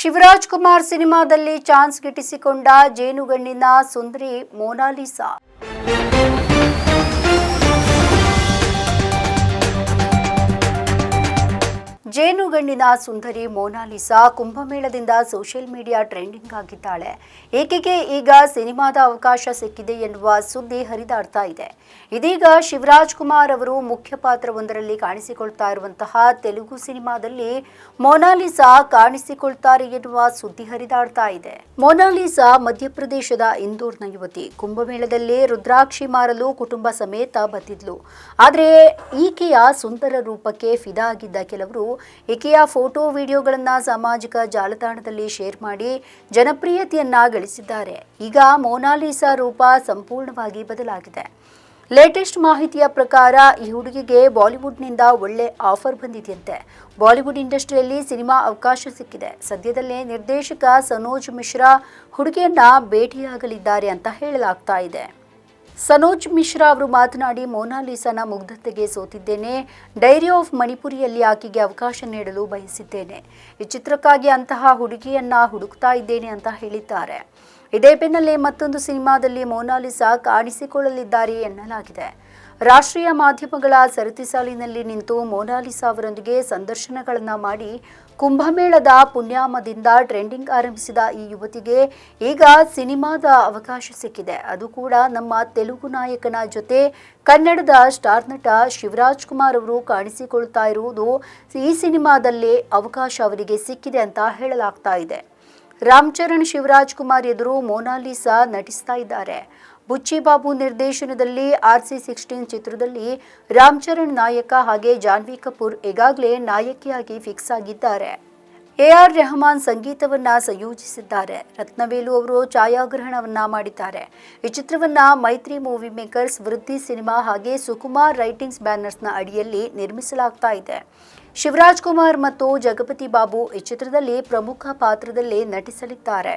ಶಿವರಾಜ್ ಕುಮಾರ್ ಸಿನಿಮಾದಲ್ಲಿ ಚಾನ್ಸ್ ಗಿಟ್ಟಿಸಿಕೊಂಡ ಜೇನುಗಣ್ಣಿನ ಸುಂದರಿ ಮೋನಾಲಿಸಾ. ಜೇನುಗಣ್ಣಿನ ಸುಂದರಿ ಮೋನಾಲಿಸಾ ಕುಂಭಮೇಳದಿಂದ ಸೋಷಿಯಲ್ ಮೀಡಿಯಾ ಟ್ರೆಂಡಿಂಗ್ ಆಗಿದ್ದಾಳೆ. ಏಕೆಗೆ ಈಗ ಸಿನಿಮಾದ ಅವಕಾಶ ಸಿಕ್ಕಿದೆ ಎನ್ನುವ ಸುದ್ದಿ ಹರಿದಾಡ್ತಾ ಇದೆ. ಇದೀಗ ಶಿವರಾಜ್ ಕುಮಾರ್ ಅವರು ಮುಖ್ಯ ಪಾತ್ರವೊಂದರಲ್ಲಿ ಕಾಣಿಸಿಕೊಳ್ತಾ ಇರುವಂತಹ ತೆಲುಗು ಸಿನಿಮಾದಲ್ಲಿ ಮೊನಾಲಿಸಾ ಕಾಣಿಸಿಕೊಳ್ತಾರೆ ಎನ್ನುವ ಸುದ್ದಿ ಹರಿದಾಡ್ತಾ ಇದೆ. ಮೊನಾಲಿಸಾ ಮಧ್ಯಪ್ರದೇಶದ ಇಂದೋರ್ನ ಯುವತಿ. ಕುಂಭಮೇಳದಲ್ಲಿ ರುದ್ರಾಕ್ಷಿ ಮಾರಲು ಕುಟುಂಬ ಸಮೇತ ಬಂದಿದ್ಲು ಆದರೆ ಈಕೆಯ ಸುಂದರ ರೂಪಕ್ಕೆ ಫಿದಾ ಆಗಿದ್ದ ಕೆಲವರು ಈಕೆಯ ಫೋಟೋ ವಿಡಿಯೋಗಳನ್ನು ಸಾಮಾಜಿಕ ಜಾಲತಾಣದಲ್ಲಿ ಶೇರ್ ಮಾಡಿ ಜನಪ್ರಿಯತೆಯನ್ನ ಗಳಿಸಿದ್ದಾರೆ. ಈಗ ಮೋನಾಲಿಸಾ ರೂಪ ಸಂಪೂರ್ಣವಾಗಿ ಬದಲಾಗಿದೆ. ಲೇಟೆಸ್ಟ್ ಮಾಹಿತಿಯ ಪ್ರಕಾರ, ಈ ಹುಡುಗಿಗೆ ಬಾಲಿವುಡ್ನಿಂದ ಒಳ್ಳೆ ಆಫರ್ ಬಂದಿದೆಯಂತೆ. ಬಾಲಿವುಡ್ ಇಂಡಸ್ಟ್ರಿಯಲ್ಲಿ ಸಿನಿಮಾ ಅವಕಾಶ ಸಿಕ್ಕಿದೆ. ಸದ್ಯದಲ್ಲೇ ನಿರ್ದೇಶಕ ಸನೋಜ್ ಮಿಶ್ರಾ ಹುಡುಗಿಯನ್ನ ಭೇಟಿಯಾಗಲಿದ್ದಾರೆ ಅಂತ ಹೇಳಲಾಗ್ತಾ ಇದೆ. ಸನೋಜ್ ಮಿಶ್ರಾ ಅವರು ಮಾತನಾಡಿ ಮೋನಾಲಿಸಾನ ಮುಗ್ಧತೆಗೆ ಸೋತಿದ್ದೇನೆ. ಡೈರಿ ಆಫ್ ಮಣಿಪುರಿಯಲ್ಲಿ ಆಕೆಗೆ ಅವಕಾಶ ನೀಡಲು ಬಯಸಿದ್ದೇನೆ. ಈ ಚಿತ್ರಕ್ಕಾಗಿ ಅಂತಹ ಹುಡುಗಿಯನ್ನ ಹುಡುಕ್ತಾ ಇದ್ದೇನೆ ಅಂತ ಹೇಳಿದ್ದಾರೆ. ಇದೇ ಬೆನ್ನಲ್ಲೇ ಮತ್ತೊಂದು ಸಿನಿಮಾದಲ್ಲಿ ಮೋನಾಲಿಸಾ ಕಾಣಿಸಿಕೊಳ್ಳಲಿದ್ದಾರೆ ಎನ್ನಲಾಗಿದೆ. ರಾಷ್ಟ್ರೀಯ ಮಾಧ್ಯಮಗಳ ಸರತಿ ಸಾಲಿನಲ್ಲಿ ನಿಂತು ಮೋನಾಲಿಸಾ ಅವರೊಂದಿಗೆ ಸಂದರ್ಶನಗಳನ್ನು ಮಾಡಿ ಕುಂಭಮೇಳದ ಪುಣ್ಯಾಮದಿಂದ ಟ್ರೆಂಡಿಂಗ್ ಆರಂಭಿಸಿದ ಈ ಯುವತಿಗೆ ಈಗ ಸಿನಿಮಾದ ಅವಕಾಶ ಸಿಕ್ಕಿದೆ. ಅದು ಕೂಡ ನಮ್ಮ ತೆಲುಗು ನಾಯಕನ ಜೊತೆ ಕನ್ನಡದ ಸ್ಟಾರ್ ನಟ ಶಿವರಾಜ್ ಕುಮಾರ್ ಅವರು ಕಾಣಿಸಿಕೊಳ್ತಾ ಇರುವುದು ಈ ಸಿನಿಮಾದಲ್ಲೇ ಅವಕಾಶ ಅವರಿಗೆ ಸಿಕ್ಕಿದೆ ಅಂತ ಹೇಳಲಾಗ್ತಾ ಇದೆ. ರಾಮ್ ಚರಣ್ ಶಿವರಾಜ್ ಕುಮಾರ್ ಎದುರು ಮೋನಾಲಿಸಾ ನಟಿಸ್ತಾ ಇದ್ದಾರೆ. ಬುಚ್ಚಿ ಬಾಬು ನಿರ್ದೇಶನದಲ್ಲಿ ಆರ್ ಸಿ ಸಿಕ್ಸ್ಟೀನ್ ಚಿತ್ರದಲ್ಲಿ ರಾಮ್ ಚರಣ್ ನಾಯಕ ಹಾಗೆ ಜಾನ್ವಿ ಕಪೂರ್ ಈಗಾಗಲೇ ನಾಯಕಿಯಾಗಿ ಫಿಕ್ಸ್ ಆಗಿದ್ದಾರೆ. ಎ ಆರ್ ರೆಹಮಾನ್ ಸಂಗೀತವನ್ನ ಸಂಯೋಜಿಸಿದ್ದಾರೆ. ರತ್ನವೇಲು ಅವರು ಛಾಯಾಗ್ರಹಣವನ್ನ ಮಾಡಿದ್ದಾರೆ. ಈ ಚಿತ್ರವನ್ನ ಮೈತ್ರಿ ಮೂವಿ ಮೇಕರ್ಸ್ ವೃದ್ಧಿ ಸಿನಿಮಾ ಹಾಗೆ ಸುಕುಮಾರ್ ರೈಟಿಂಗ್ಸ್ ಬ್ಯಾನರ್ಸ್ನ ಅಡಿಯಲ್ಲಿ ನಿರ್ಮಿಸಲಾಗ್ತಾ ಇದೆ. ಶಿವರಾಜ್ ಕುಮಾರ್ ಮತ್ತು ಜಗಪತಿ ಬಾಬು ಈ ಚಿತ್ರದಲ್ಲಿ ಪ್ರಮುಖ ಪಾತ್ರದಲ್ಲಿ ನಟಿಸಲಿದ್ದಾರೆ.